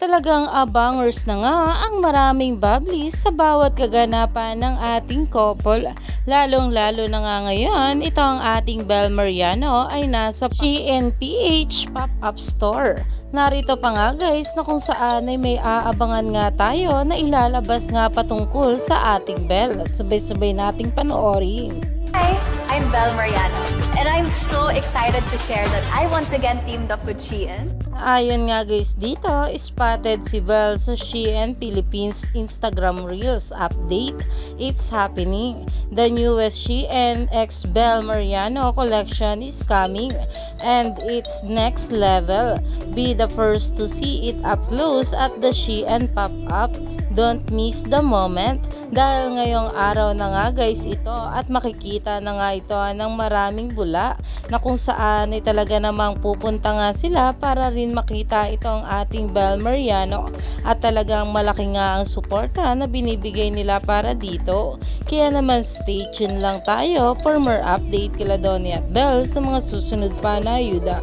Talagang abangers na nga ang maraming bubblies sa bawat kaganapan ng ating couple. Lalong-lalo na nga ngayon, ito ang ating Bel Mariano ay nasa GNPH Pop-Up Store. Narito pa nga guys na kung saan ay may aabangan nga tayo na ilalabas nga patungkol sa ating Bel. Sabay-sabay nating panoorin. Hi, I'm Belle Mariano, and I'm so excited to share that I once again teamed up with Shein. Ayon nga guys dito, spotted si Belle sa Shein Philippines Instagram Reels update. It's happening. The newest Shein X Belle Mariano collection is coming and it's next level. Be the first to see it up close at the Shein pop-up. Don't miss the moment dahil ngayong araw na nga guys ito at makikita na nga ito ng maraming bula na kung saan ay talaga namang pupunta nga sila para rin makita itong ating Bel Mariano at talagang malaki nga ang suporta na binibigay nila para dito. Kaya naman stay tuned lang tayo for more update kila Donnie at Bel sa mga susunod pa na ayuda.